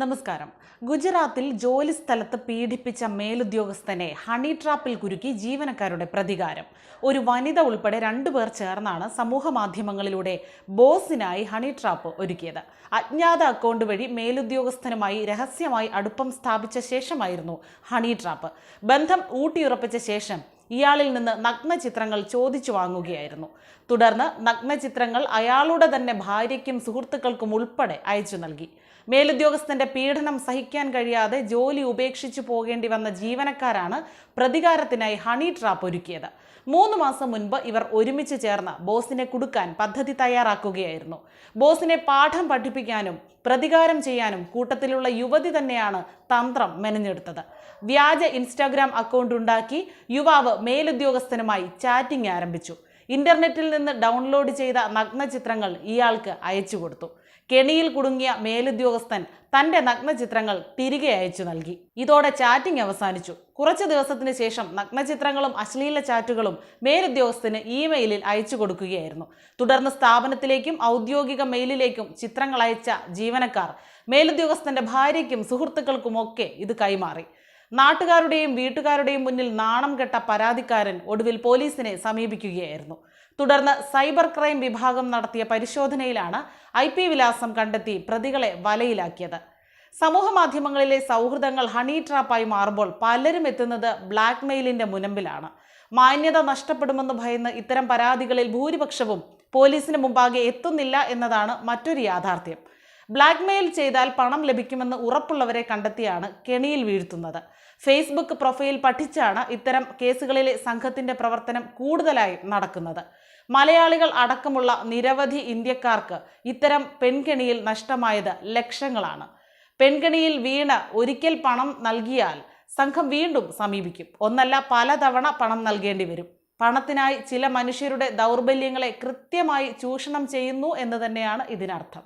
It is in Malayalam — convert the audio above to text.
നമസ്കാരം. ഗുജറാത്തിൽ ജോലി സ്ഥലത്ത് പീഡിപ്പിച്ച മേലുദ്യോഗസ്ഥനെ ഹണി ട്രാപ്പിൽ കുരുക്കി ജീവനക്കാരുടെ പ്രതികാരം. ഒരു വനിത ഉൾപ്പെടെ രണ്ടുപേർ ചേർന്നാണ് സമൂഹ മാധ്യമങ്ങളിലൂടെ ബോസിനായി ഹണി ട്രാപ്പ് ഒരുക്കിയത്. അജ്ഞാത അക്കൗണ്ട് വഴി മേലുദ്യോഗസ്ഥനുമായി രഹസ്യമായി അടുപ്പം സ്ഥാപിച്ച ശേഷമായിരുന്നു ഹണി ട്രാപ്പ്. ബന്ധം ഊട്ടിയുറപ്പിച്ച ശേഷം ഇയാളിൽ നിന്ന് നഗ്നചിത്രങ്ങൾ ചോദിച്ചു വാങ്ങുകയായിരുന്നു. തുടർന്ന് നഗ്നചിത്രങ്ങൾ അയാളുടെ തന്നെ ഭാര്യയ്ക്കും സുഹൃത്തുക്കൾക്കും ഉൾപ്പെടെ അയച്ചു നൽകി. മേലുദ്യോഗസ്ഥന്റെ പീഡനം സഹിക്കാൻ കഴിയാതെ ജോലി ഉപേക്ഷിച്ചു പോകേണ്ടി വന്ന ജീവനക്കാരാണ് പ്രതികാരത്തിനായി ഹണി ട്രാപ്പ് ഒരുക്കിയത്. മൂന്ന് മാസം മുൻപ് ഇവർ ഒരുമിച്ച് ചേർന്ന് ബോസിനെ കുടുക്കാൻ പദ്ധതി തയ്യാറാക്കുകയായിരുന്നു. ബോസിനെ പാഠം പഠിപ്പിക്കാനും പ്രതികാരം ചെയ്യാനും കൂട്ടത്തിലുള്ള യുവതി തന്നെയാണ് തന്ത്രം മെനഞ്ഞെടുത്തത്. വ്യാജ ഇൻസ്റ്റാഗ്രാം അക്കൗണ്ട് ഉണ്ടാക്കി യുവാവ് മേലുദ്യോഗസ്ഥനുമായി ചാറ്റിംഗ് ആരംഭിച്ചു. ഇന്റർനെറ്റിൽ നിന്ന് ഡൗൺലോഡ് ചെയ്ത നഗ്നചിത്രങ്ങൾ ഇയാൾക്ക് അയച്ചു കൊടുത്തു. കെണിയിൽ കുടുങ്ങിയ മേലുദ്യോഗസ്ഥൻ തന്റെ നഗ്നചിത്രങ്ങൾ തിരികെ അയച്ചു നൽകി. ഇതോടെ ചാറ്റിംഗ് അവസാനിച്ചു. കുറച്ച് ദിവസത്തിന് ശേഷം നഗ്നചിത്രങ്ങളും അശ്ലീല ചാറ്റുകളും മേലുദ്യോഗസ്ഥന് ഇമെയിലിൽ അയച്ചു കൊടുക്കുകയായിരുന്നു. തുടർന്ന് സ്ഥാപനത്തിലേക്കും ഔദ്യോഗിക മെയിലിലേക്കും ചിത്രങ്ങൾ അയച്ച ജീവനക്കാർ മേലുദ്യോഗസ്ഥന്റെ ഭാര്യയ്ക്കും സുഹൃത്തുക്കൾക്കുമൊക്കെ ഇത് കൈമാറി. നാട്ടുകാരുടെയും വീട്ടുകാരുടെയും മുന്നിൽ നാണം കെട്ട പരാതിക്കാരൻ ഒടുവിൽ പോലീസിനെ സമീപിക്കുകയായിരുന്നു. തുടർന്ന് സൈബർ ക്രൈം വിഭാഗം നടത്തിയ പരിശോധനയിലാണ് ഐ പി വിലാസം കണ്ടെത്തി പ്രതികളെ വലയിലാക്കിയത്. സമൂഹ മാധ്യമങ്ങളിലെ സൗഹൃദങ്ങൾ ഹണി ട്രാപ്പായി മാറുമ്പോൾ പലരും എത്തുന്നത് ബ്ലാക്ക് മെയിലിന്റെ മുനമ്പിലാണ്. മാന്യത നഷ്ടപ്പെടുമെന്ന് ഭയന്ന് ഇത്തരം പരാതികളിൽ ഭൂരിപക്ഷവും പോലീസിന് മുമ്പാകെ എത്തുന്നില്ല എന്നതാണ് മറ്റൊരു യാഥാർത്ഥ്യം. ബ്ലാക്ക് മെയിൽ ചെയ്താൽ പണം ലഭിക്കുമെന്ന് ഉറപ്പുള്ളവരെ കണ്ടെത്തിയാണ് കെണിയിൽ വീഴ്ത്തുന്നത്. ഫേസ്ബുക്ക് പ്രൊഫൈൽ പഠിച്ചാണ് ഇത്തരം കേസുകളിലെ സംഘത്തിന്റെ പ്രവർത്തനം കൂടുതലായി നടക്കുന്നത്. മലയാളികൾ അടക്കമുള്ള നിരവധി ഇന്ത്യക്കാർക്ക് ഇത്തരം പെൺകെണിയിൽ നഷ്ടമായത് ലക്ഷങ്ങളാണ്. പെൺകെണിയിൽ വീണ് ഒരിക്കൽ പണം നൽകിയാൽ സംഘം വീണ്ടും സമീപിക്കും. ഒന്നല്ല പലതവണ പണം നൽകേണ്ടി വരും. പണത്തിനായി ചില മനുഷ്യരുടെ ദൗർബല്യങ്ങളെ കൃത്യമായി ചൂഷണം ചെയ്യുന്നു എന്ന് തന്നെയാണ് ഇതിനർത്ഥം.